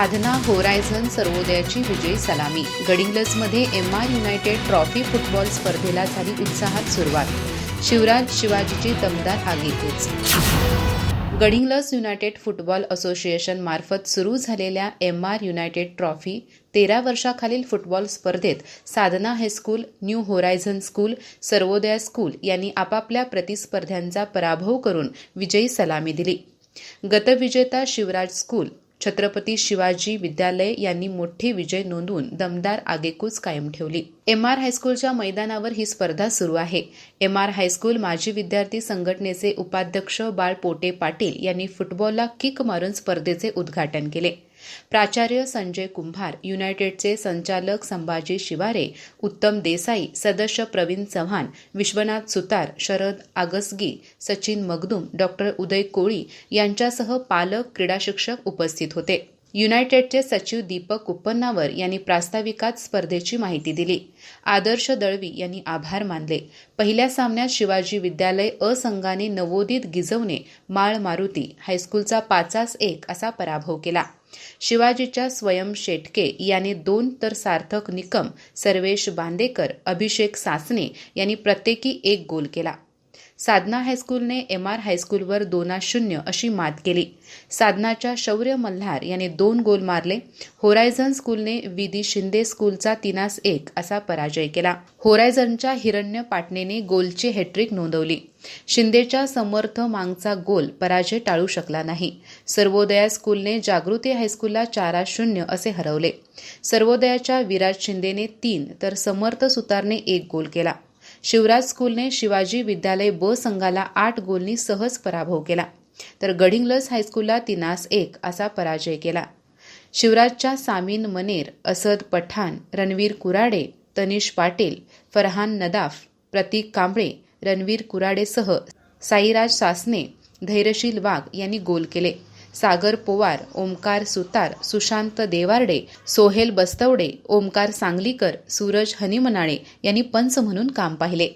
साधना horizon सर्वोदयाची विजयी सलामी. गडिंग्लजमध्ये M R United trophy football स्पर्धेला झाली उत्साहात सुरुवात. शिवराज शिवाजीची दमदार आगेकूच गडिंग्लज युनायटेड फुटबॉल असोसिएशन मार्फत सुरू झालेल्या एम आर युनायटेड ट्रॉफी तेरा वर्षाखालील फुटबॉल स्पर्धेत Sadhana High School New Horizon School Sarvodaya School यांनी आपापल्या प्रतिस्पर्ध्यांचा पराभव करून विजयी सलामी दिली. गतविजेता शिवराज स्कूल छत्रपती शिवाजी विद्यालय यांनी मोठी विजय नोंदवून दमदार आगेकूच कायम ठेवली. एम आर हायस्कूलच्या मैदानावर ही स्पर्धा सुरू आहे. एम आर हायस्कूल माजी विद्यार्थी संघटनेचे उपाध्यक्ष बाळ पोटे पाटील यांनी फुटबॉलला किक मारून स्पर्धेचे उद्घाटन केले. प्राचार्य संजय कुंभार युनायटेडचे संचालक संभाजी शिवारे उत्तम देसाई सदस्य प्रवीण चव्हाण विश्वनाथ सुतार शरद आगसगी सचिन मगदुम डॉक्टर उदय कोळी यांच्यासह पालक क्रीडा शिक्षक उपस्थित होते. युनायटेडचे सचिव दीपक कुप्पन्नावर यांनी प्रास्ताविकात स्पर्धेची माहिती दिली. आदर्श दळवी यांनी आभार मानले. पहिल्या सामन्यात शिवाजी विद्यालय अ संघाने नवोदित गिजवणे माळ मारुती हायस्कूलचा पाचास एक असा पराभव केला. शिवाजीच्या स्वयं शेटके याने दोन तर सार्थक निकम सर्वेश बांदेकर अभिषेक सासने यांनी प्रत्येकी एक गोल केला. साधना हायस्कूलने एम आर हायस्कूलवर दोना शून्य अशी मात केली. साधनाच्या शौर्य मल्हार याने दोन गोल मारले. होरायझन स्कूलने विधी शिंदे स्कूलचा तिनास एक असा पराजय केला. होरायझनच्या हिरण्य पाटणेने गोलची हॅट्रिक नोंदवली. शिंदेच्या समर्थ मांगचा गोल पराजय टाळू शकला नाही. सर्वोदया स्कूलने जागृती हायस्कूलला चारा शून्य असे हरवले. सर्वोदयाच्या विराज शिंदेने तीन तर समर्थ सुतारने एक गोल केला. शिवराज स्कूलने शिवाजी विद्यालय ब संघाला आठ गोलनी सहज पराभव केला. तर गडिंग्लज हायस्कूलला तिनास एक असा पराजय केला. शिवराजच्या सामीन मनेर असद पठाण रणवीर कुराडे तनिष पाटील फरहान नदाफ प्रतीक कांबळे रणवीर कुराडेसह साईराज सासने धैर्यशील वाघ यांनी गोल केले. सागर पोवार ओमकार सुतार सुशांत देवार्डे सोहेल बस्तवडे ओमकार सांगलीकर सूरज हनिमनाळे यांनी पंच म्हणून काम पाहिले.